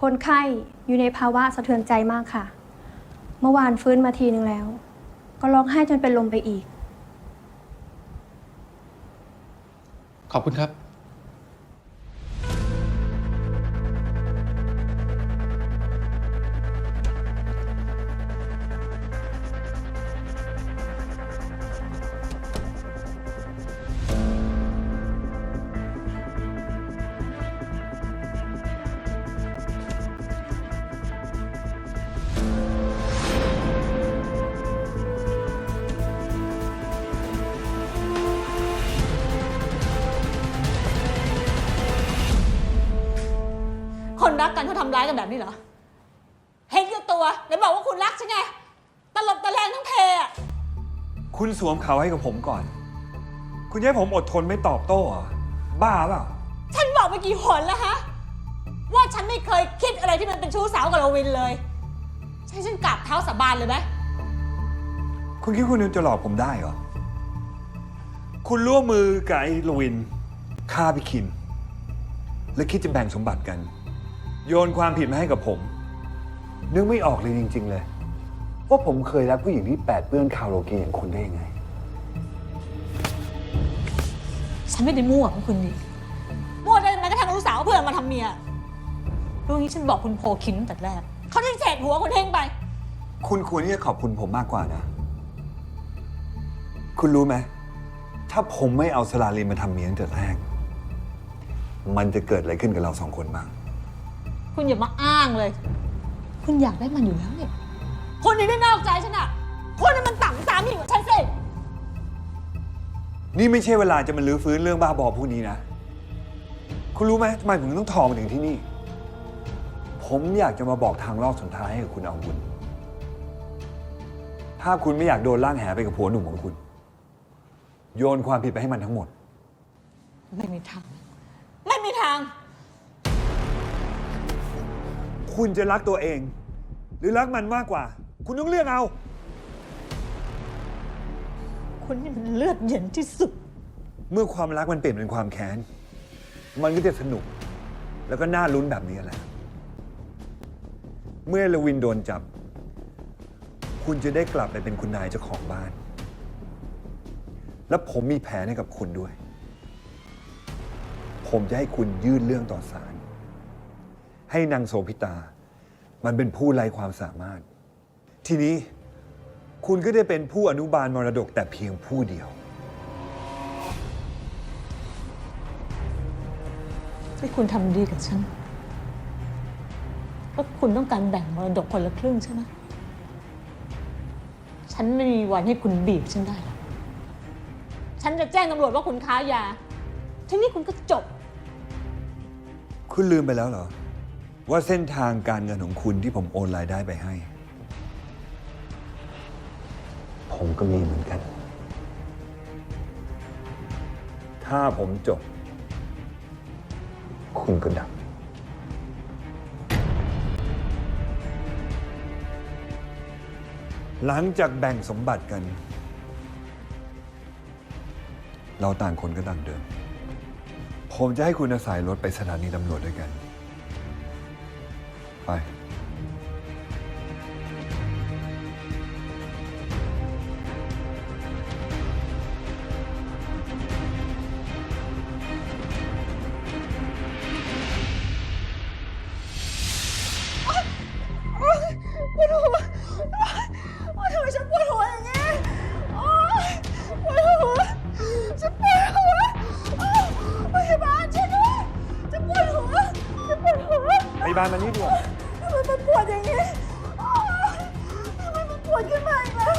คนไข้อยู่ในภาวะสะเทือนใจมากค่ะ เมื่อวานฟื้นมาทีนึงแล้ว ก็ร้องไห้จนเป็นลมไปอีก ขอบคุณครับ คนรักกันเขาทำร้ายกันแบบนี้เหรอ เห็นกับตัวไหนบอกว่าคุณรักใช่ไง ตลบตะแลงทั้งเพอะคุณสวมเขาให้กับผมก่อน คุณจะให้ผมอดทนไม่ตอบโต้เหรอบ้าเปล่า ฉันบอกไปกี่หนแล้วฮะ ว่าฉันไม่เคยคิดอะไรที่มันเป็นชู้สาวกับลวินเลย ใช่ฉันกราบเท้าสาบานเลยไหม คุณคิดคุณจะหลอกผมได้เหรอ คุณร่วมมือกับไอ้ลวินฆ่าพี่คิมและคิดจะแบ่งสมบัติกัน โยนความผิดมาให้กับผม นึกไม่ออกเลยจริง ๆ เลย ว่าผมเคยรักผู้หญิงที่แปดเปื้อนคาราโอเกะอย่างคุณได้ยังไง ฉันไม่ได้มั่วของคุณนี่มั่วได้แม้กระทั่งลูกสาวเพื่อนมาทำเมียรู้งี้ฉันบอกคุณโพคินตั้งแต่แรกเขาที่เฉดหัวคุณเท่งไป คุณควรที่จะขอบคุณผมมากกว่านะ คุณรู้ไหม ถ้าผมไม่เอาสลาลินมาทำเมียตั้งแต่แรก มันจะเกิดอะไรขึ้นกับเราสองคนบ้าง คุณอย่ามาอ้างเลย คุณอยากได้มันอยู่แล้วเนี่ยคุณนี่ได้นอกใจฉันอะคุณนี่มันต่ำสามีกว่าฉันสินี่ไม่ใช่เวลาจะมาลื้อฟื้นเรื่องบ้าบอพวกนี้นะ คุณรู้ไหมทำไมผมต้องทองมาถึงที่นี่ ผมอยากจะมาบอกทางรอบสุดท้ายให้กับคุณเอาบุญถ้าคุณไม่อยากโดนล่างแหไปกับผัวหนุ่มของคุณ โยนความผิดไปให้มันทั้งหมด ไม่มีทาง ไม่มีทาง คุณจะรักตัวเอง หรือรักมันมากกว่า คุณต้องเลือกเอา คุณนี่มันเลือดเย็นที่สุด เมื่อความรักมันเปลี่ยนเป็นความแค้น มันก็จะสนุก แล้วก็น่าลุ้นแบบนี้แหละ เมื่อลวินโดนจับ คุณจะได้กลับไปเป็นคุณนายเจ้าของบ้าน แล้วผมมีแผนให้กับคุณด้วย ผมจะให้คุณยื่นเรื่องต่อศาล ให้นางโสพิตา มันเป็นผู้ไร้ความสามารถ ทีนี้คุณก็ได้เป็นผู้อนุบาลมรดกแต่เพียงผู้เดียว ที่คุณทำดีกับฉันเพราะคุณต้องการแบ่งมรดกคนละครึ่งใช่ไหมฉันไม่มีวันให้คุณบีบฉันได้หรอกฉันจะแจ้งตำรวจว่าคุณค้ายา ทีนี้คุณก็จบ คุณลืมไปแล้วเหรอ ว่าเส้นทางการเงินของคุณที่ผมโอนรายได้ไปให้ ผมก็มีเหมือนกัน ถ้าผมจบ คุณก็ดับ หลังจากแบ่งสมบัติกัน เราต่างคนก็ต่างเดิม ผมจะให้คุณอาศัยรถไปสถานีตำรวจด้วยกัน ไปปวดหัวโอ๊ยทำไมฉันปวดหัวอย่างนี้โอ๊ยปวดหัวฉันปวดหัวโอ๊ยพยาบาลช่วยด้วยฉันปวดหัวฉันปวดหัว พยาบาลมานี่ด่วนทำไมมัน ปวดอย่างนี้โอ๊ยทำไมมันปวดขึ้นมาอีกแล้ว